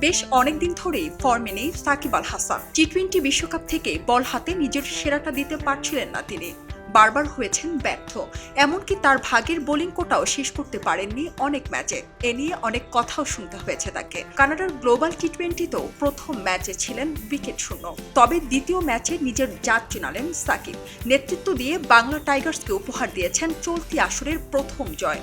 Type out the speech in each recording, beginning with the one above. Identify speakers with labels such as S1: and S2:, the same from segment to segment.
S1: বেশ অনেকদিন ধরেই ফর্মে নেই সাকিব আল হাসান। টি টোয়েন্টি বিশ্বকাপ থেকে বল হাতে নিজের সেরাটা দিতে পারছিলেন না তিনি। বারবার হয়েছেন ব্যর্থ। এমনকি তার ভাগের বোলিং কোটাও শেষ করতে পারেননি অনেক ম্যাচে এ। নিয়ে অনেক কথাও শুনতে হয়েছে তাকে। কানাডার গ্লোবাল টি টোয়েন্টিতেও প্রথম ম্যাচে ছিলেন উইকেট শূন্য। তবে দ্বিতীয় ম্যাচে নিজের জাত চিনালেন সাকিব। নেতৃত্ব দিয়ে বাংলা টাইগার্সকে উপহার দিয়েছেন চলতি আসরের প্রথম জয়।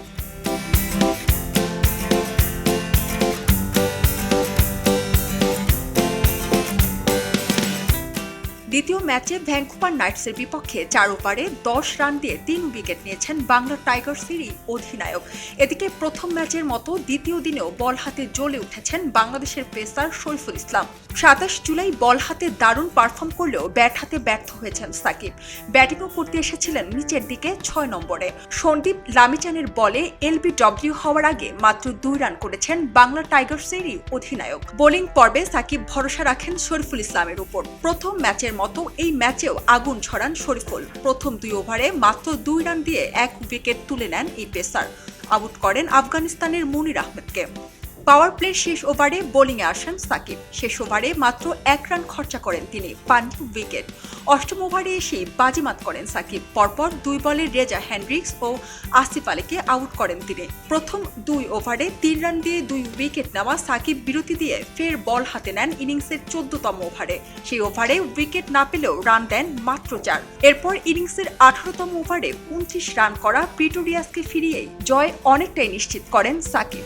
S1: দ্বিতীয় ম্যাচে ভ্যাঙ্কুভার নাইটসের বিপক্ষে চার ওভারে দশ রান দিয়ে তিন উইকেট নিয়েছেন বাংলা টাইগার্সেরই অধিনায়ক। এদিকে প্রথম ম্যাচের মতো দ্বিতীয় দিনেও বল হাতে জ্বলে উঠেছেন বাংলাদেশের পেসার শরীফুল ইসলাম। সাতাশ জুলাই বল হাতে দারুণ পারফর্ম করলেও ব্যাট হাতে ব্যর্থ হয়েছেন সাকিব। ব্যাটিংও করতে এসেছিলেন নিচের দিকে ছয় নম্বরে। সন্দীপ লামিচানের বলে এলবিডব্লিউ হওয়ার আগে মাত্র দুই রান করেছেন বাংলা টাইগার্সেরই অধিনায়ক। বোলিং পর্বে সাকিব ভরসা রাখেন শরীফুল ইসলামের উপর। প্রথম ম্যাচের মতো এই ম্যাচেও আগুন ছড়ান শরীফুল। প্রথম দুই ওভারে মাত্র দুই রান দিয়ে এক উইকেট তুলে নেন এই পেসার। আউট করেন আফগানিস্তানের মুনির আহমেদকে। পাওয়ার প্লের শেষ ওভারে বোলিংয়ে আসেন সাকিব। শেষ ওভারে মাত্র এক রান খরচা করেন তিনি পান উইকেট। অষ্টম ওভারে এসে বাজিমাত করেন সাকিব। পরপর দুই বলে রেজা হ্যান্ড্রিক্স ও আসিফ আলীকে আউট করেন তিনি। প্রথম দুই ওভারে তিন রান দিয়ে দুই উইকেট নেওয়া সাকিব বিরতি দিয়ে ফের বল হাতে নেন ইনিংসের চোদ্দতম ওভারে। সেই ওভারে উইকেট না পেলেও রান দেন মাত্র চার। এরপর ইনিংসের আঠারোতম ওভারে উনত্রিশ রান করা প্রিটোরিয়াসকে ফিরিয়ে জয় অনেকটাই নিশ্চিত করেন সাকিব।